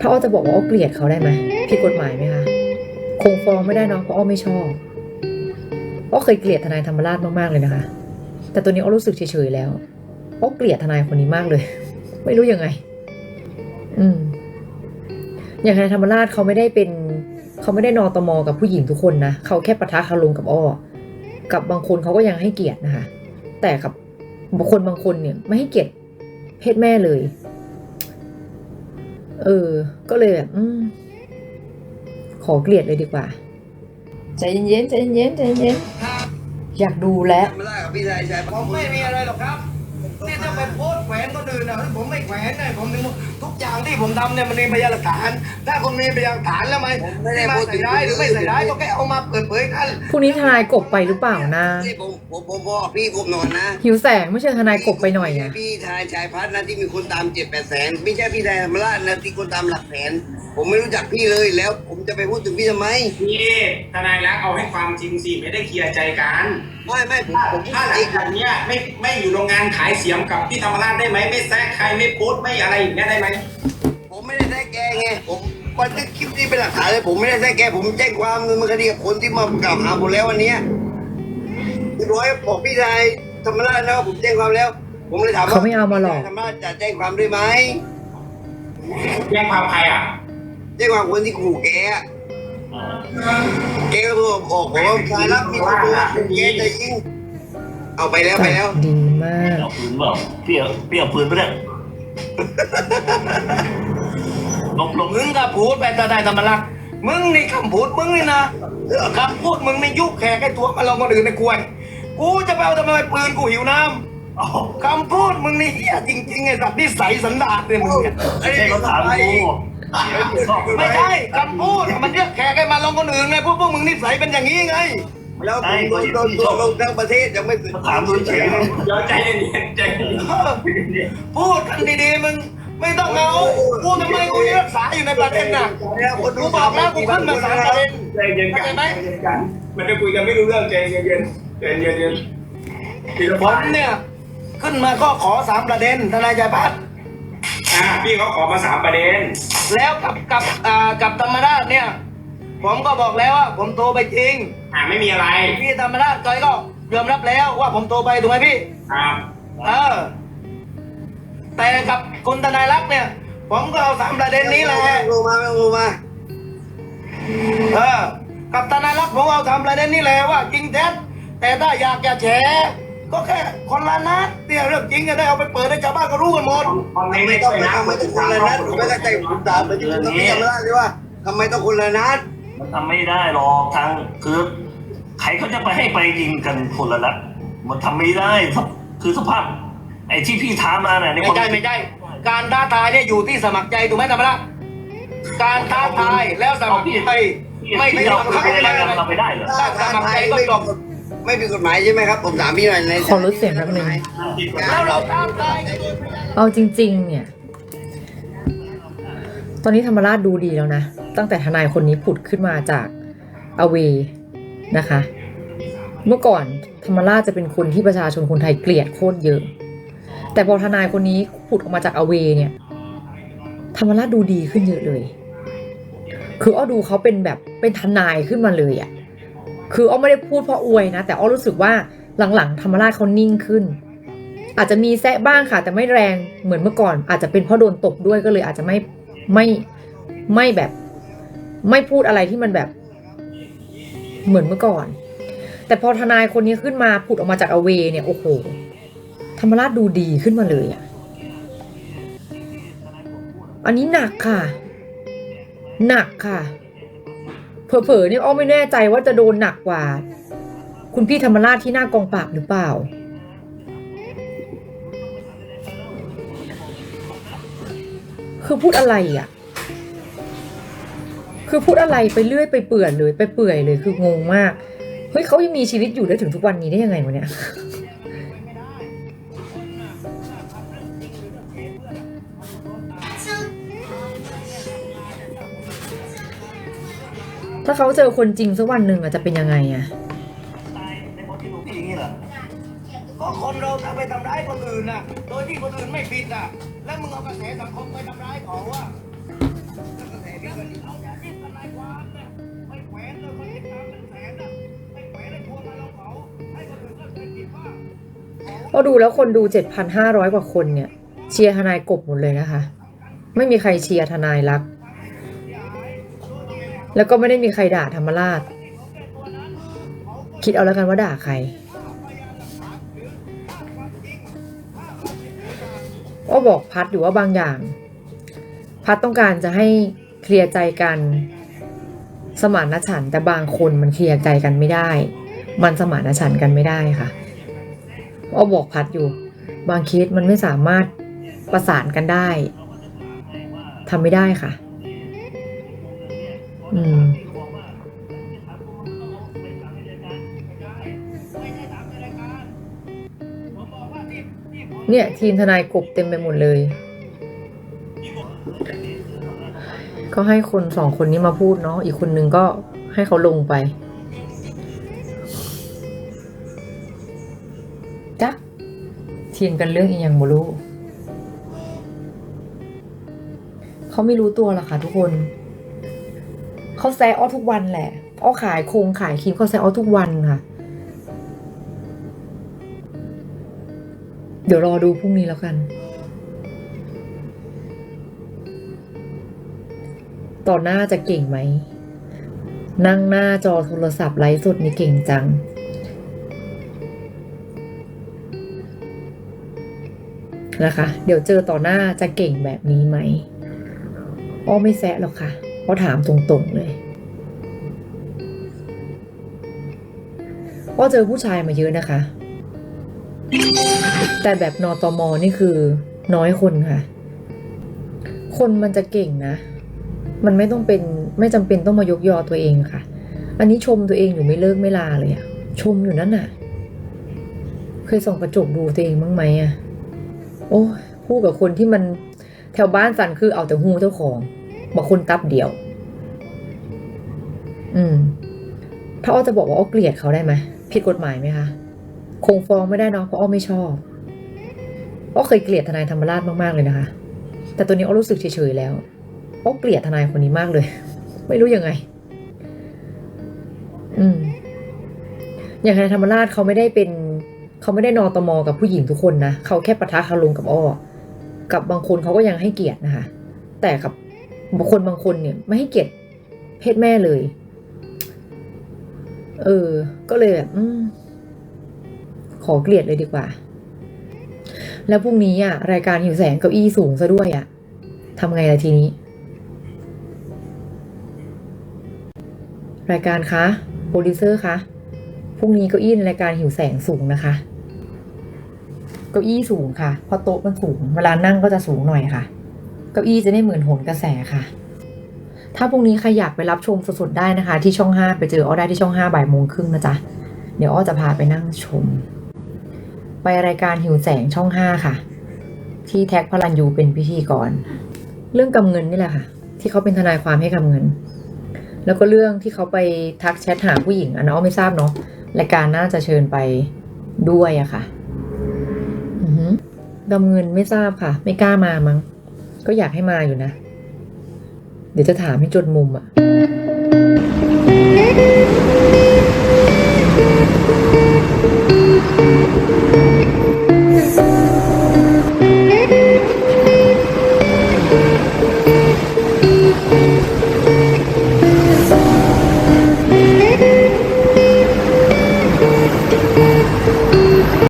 ถ้าอ้อจะบอกว่าอ้อเกลียดเขาได้ไหมผิดกฎหมายไหมคะคงฟ้องไม่ได้เนาะเพราะอ้อไม่ชอบอ้อเคยเกลียดทนายธรรมราชมากๆเลยนะคะ แต่ตัวนี้อ้อรู้สึกเฉยๆแล้วอ้อเกลียดทนายคนนี้มากเลย ไม่รู้ยังไง อืม อย่างทนายธรรมราชเขาไม่ได้เป็น เขาไม่ได้นอตมอกับผู้หญิงทุกคนนะเขาแค่ปะทะคารมกับอ้อกับบางคนเขาก็ยังให้เกียรตินะคะ แต่กับบางคนบางคนเนี่ย ไม่ให้เกียรติเพศแม่เลย เออ ก็เลยแบบอืมขอเกลียดเลยดีกว่า ใจเย็นๆใจเย็นๆใจเย็นๆอยากดูแล้วไม่ได้กับพี่ชายชายผมไม่มีอะไรหรอกครับ ที่จะไปโพสต์แขวนก็อื่นนะผมไม่แขวนเลยผมนึกว่าทุกอย่างที่ผมทำเนี่ยมันมีพยานหลักฐาน ถ้าคุณมีพยานหลักฐานแล้วไหมที่มาใส่ร้ายหรือไม่ใส่ร้ายก็แค่เอามาเปิดเผยกันพรุ่งนี้ทนายกบไปหรือเปล่านะที่ผมผมผมบอกพี่ผมนอนนะหิวแสงไม่ใช่ทนายกบไปหน่อยอะพี่ชายชายพัฒน์นะที่มีคนตามเจ็ดแปดแสนไม่ใช่พี่ชายธรรมราชนะที่คนตามหลักแสนผมไม่รู้จักพี่เลยแล้ว ผมจะไปพูดถึงพี่ทำไมพี่ทนายรักเอาให้ความจริงสิไม่ได้เคลียร์ใจกัน ไม่ไม่ผมถ้าผมพูดถ้าหลัจริงงจากเนี้ยไม่ไม่อยู่โรงงานขายเสียงกับพี่ธรรมราชได้ไหมไม่แซะใครไม่โพสต์ไม่อะไรอย่างเงี้ยได้ไหมผมไม่ได้แท้แกไงผมบันทึกคลิปนี้เป็นหลักฐานเลยผมไม่ได้แท้แกผมแจ้งความดำเนินคดีกับคนที่มากล่าวหาผมแล้ววันเนี้ยพี่ร้อยบอกพี่ชายธรรมราชนะว่าผมแจ้งความแล้ว ผมเลยถามว่าเขาไม่เอามาหรอก พี่ชยธรรมราชจะแจ้งความด้วยไหมแย่งความใครอะ แจ้งความคนที่ขู่แกอะ แกก็โทรบอกผมว่าชายรับมีคนโทรมาขู่แกจะยิงเอาไปแล้วไปแล้วดีมากเอาปืนเปล่าเปรี้ยวเปรี้ยวปืนไปเนี่ยลงลงมึงก็พูดไปแต่ได้ธรรมรักษ์มึงนี่คำพูดมึงนี่นะคำพูดมึงนี่ยุคแขกไอ้ตัวมาลงคนอื่นในกวนกูจะไปเอาทำไมปืนกูหิวน้อ๋อำคำพูดมึงนี่เฮียจริงๆไอ้สัตว์นิสัยสันดาษเนี่ยมึงเนี่ยไอ้นี่เขาถามกู ไม่ใช่คำพูดมันเรียกแขกให้มาลงคนอื่นไงพวกพวกมึงนิสัยเป็นอย่างนี้ไง แล้วผมโดนโดนโดนลงทั้งประเทศยังไม่ถึงมาถามดูเฉยเดี๋ยวใจเย็นๆใจเย็นเออพูดกันดีๆมึงไม่ต้องเอากูทำไมกูยังรักษาอยู่ในประเด็นน่ะแล้วคนกูบอกแล้วกูขึ้นมาสามประเด็นๆใจเย็นกันใจเย็นกันมันจะคุยกันไม่รู้เรื่องใจเย็นๆใจเย็นๆทีละผมเนี่ยขึ้นมาก็ขอสามประเด็นทนายใจพัฒน์ อ่าพี่เขาขอมาสามประเด็น แล้วกับกับอ่ากับธรรมราชเนี่ย ผมก็บอกแล้วว่าผมโทรไปจริง อ่าไม่มีอะไรพี่ธรรมราชก็ก็ยอมรับแล้วว่าผมโทรไปถูกไหมพี่ ครับเออ แต่กับคุณทนายรักษณ์เนี่ย ผมก็เอาสามประเด็นนี้แหละ ลงมาไม่ลงมาเออ กับทนายรักษณ์ผมเอาทำประเด็นนี้แหละว่าจริงแท้แต่ถ้าอยากจะแฉ ก็แค่คนละนัดเนี่ยเรื่องจริงก็ได้เอาไปเปิดให้ชาวบ้านก็รู้กันหมดทำไมต้องไปทำไมต้องคนละนัดผมไม่เข้าใจผมถามไปที่คุณต้องพี่ธรรมราชเลยว่าทำไมต้องคนละนัดมันทำไม่ได้หรอกทางคือใครเขาจะไปให้ไปยิงกันคนละนัดมันทำไม่ได้คือสภาพไอ้ที่พี่ท้ามาเนี่ยในไม่ใช่ไม่ใช่การท้าทายเนี่ยอยู่ที่สมัครใจถูกไหมธรรมรักษณ์การท้าทายแล้วสมัครใจไม่ไม่ได้เราบังคับไม่ไม่ได้ได้เราไม่ได้เหรอถ้าสมัครใจก็จบ ไม่ผิดกฎหมายใช่ไหมครับ ผมถามพี่หน่อยในขอลดเสียงแป๊บนึงแล้วเราท้าทายเอาจริง ๆ เนี่ย ตอนนี้ธรรมราชดูดีแล้วนะ ตั้งแต่ทนายคนนี้ผุดขึ้นมาจากอเวนะคะ เมื่อก่อนธรรมราชจะเป็นคนที่ประชาชนคนไทยเกลียดโคตรเยอะ แต่พอทนายคนนี้ผุดออกมาจากอเวเนี่ย ธรรมราชดูดีขึ้นเยอะเลย คืออ้อดูเขาเป็นแบบเป็นทนายขึ้นมาเลยอะ่ะ คืออ้อไม่ได้พูดเพราะอวยนะ แต่อ้อรู้สึกว่าหลังๆธรรมราชเขานิ่งขึ้น อาจจะมีแซะบ้างค่ะ แต่ไม่แรงเหมือนเมื่อก่อน อาจจะเป็นเพราะโดนตบด้วยก็เลยอาจจะไม่ไม่ไม่แบบ ไม่พูดอะไรที่มันแบบ เหมือนเมื่อก่อน แต่พอทนายคนนี้ขึ้นมาผุดออกมาจากอเวเนี่ยโอ้โหธรรมราชดูดีขึ้นมาเลยอะอันนี้หนักค่ะ หนักค่ะ เผลอๆนี่อ้อไม่แน่ใจว่าจะโดนหนักกว่า คุณพี่ธรรมราชที่หน้ากองปราบหรือเปล่า คือพูดอะไรอะ คือพูดอะไรไปเรื่อยไปเปื่อยเลย ไปเปื่อยเลยคืองงมาก เฮ้ยเขายังมีชีวิตอยู่ได้ถึงทุกวันนี้ได้ยังไงวะเนี่ย ถ้าเขาเจอคนจริงสักวันหนึ่งอะจะเป็นยังไงอะก็คนเราทำไปทำร้ายคนอื่นน่ะ โดยที่คนอื่นไม่ผิดน่ะ แล้วมึงเอากระแสสังคมไปทำร้ายเขาอะเราจากลายคน่ะเจ็นแสนห้าร้อื่ก็ดูแล้วคนดู 7,500 กว่าคนเนี่ย เชียร์ทนายกบหมดเลยนะคะ ไม่มีใครเชียร์ทนายรัก แล้วก็ไม่ได้มีใครด่าธรรมราช คิดเอาแล้วกันว่าด่าใคร ก็บอกพัดอยู่ว่าบางอย่าง พัดต้องการจะให้เคลียร์ใจกัน สมานฉันแต่บางคนมันเคลียร์ใจกันไม่ได้ มันสมานฉันกันไม่ได้ค่ะอ้อบอกพัดอยู่ บางเคสมันไม่สามารถประสานกันได้ทำไม่ได้ค่ะ อืมเนี่ย ทีมทนายกบเต็มไปหมดเลย ก็ให้คนสองคนนี้มาพูดเนาะอีกคนนึงก็ให้เขาลงไปจ้ะเทียงกันเรื่องอีกอย่างโมรู้เขาไม่รู้ตัวหรอกค่ะทุกคน เขาแซออทุกวันแหละอ้อขายโครงขายครีมเขาแซออทุกวันค่ะ เดี๋ยวรอดูพรุ่งนี้แล้วกัน ต่อหน้าจะเก่งไหม นั่งหน้าจอโทรศัพท์ไลฟ์สดนี่เก่งจังนะคะ เดี๋ยวเจอต่อหน้าจะเก่งแบบนี้ไหม อ้อไม่แซะหรอกค่ะ เพราถามตรงๆเลยอ้อเจอผู้ชายมาเยอะนะคะ แต่แบบนอตมนี่คือน้อยคนค่ะ คนมันจะเก่งนะ มันไม่ต้องเป็นไม่จำเป็นต้องมายกยอตัวเองค่ะ อันนี้ชมตัวเองอยู่ไม่เลิกไม่ลาเลยอะชมอยู่นั่นน่ะ เคยส่องกระจกดูตัวเองบ้างไหมอะโอ้ยพูดกับคนที่มันแถวบ้านสันคือเอาแต่หูเจ้าของ บางคนตับเดียว อืม ถ้าอ้อจะบอกว่าอ้อเกลียดเขาได้ไหมผิดกฎหมายไหมคะ คงฟ้องไม่ได้เนาะเพราะอ้อไม่ชอบอ้อเคยเกลียดทนายธรรมราชมากๆเลยนะคะ แต่ตัวนี้อ้อรู้สึกเฉยๆแล้วอ้อเกลียดทนายคนนี้มากเลย ไม่รู้ยังไง อืม อย่างทนายธรรมราชเขาไม่ได้เป็น เขาไม่ได้นอตมกับผู้หญิงทุกคนนะเขาแค่ปะทะคารมกับอ้อกับบางคนเขาก็ยังให้เกียรตินะคะ แต่กับ บางคนบางคนเนี่ย ไม่ให้เกียรติเพศแม่เลย เออ ก็เลยแบบขอเกลียดเลยดีกว่า แล้วพรุ่งนี้อะ รายการหิวแสงเก้าอี้สูงซะด้วยอะทำไงล่ะทีนี้ รายการคะโปรดิวเซอร์คะพรุ่งนี้เก้าอี้ในรายการหิวแสงสูงนะคะเก้าอี้สูงค่ะเพราะโต๊ะมันสูง เวลานั่งก็จะสูงหน่อยค่ะ เก้าอี้จะได้เหมือนโหนกระแสค่ะ ถ้าพรุ่งนี้ใครอยากไปรับชมสดๆได้นะคะ ที่ช่องห้าไปเจออ้อได้ที่ช่องห้าบ่ายโมงครึ่งนะจ๊ะ เดี๋ยวอ้อจะพาไปนั่งชม ไปรายการหิวแสงช่องห้าค่ะ ที่แท็กพลันยูเป็นพิธีกร เรื่องกำเงินนี่แหละค่ะ ที่เขาเป็นทนายความให้กำเงิน แล้วก็เรื่องที่เขาไปทักแชทหาผู้หญิงอันนั้นอ้อไม่ทราบเนาะรายการน่าจะเชิญไปด้วยอะค่ะอือหือกำเงินไม่ทราบค่ะ ไม่กล้ามามั้ง ก็อยากให้มาอยู่นะ เดี๋ยวจะถามให้จนมุมอะ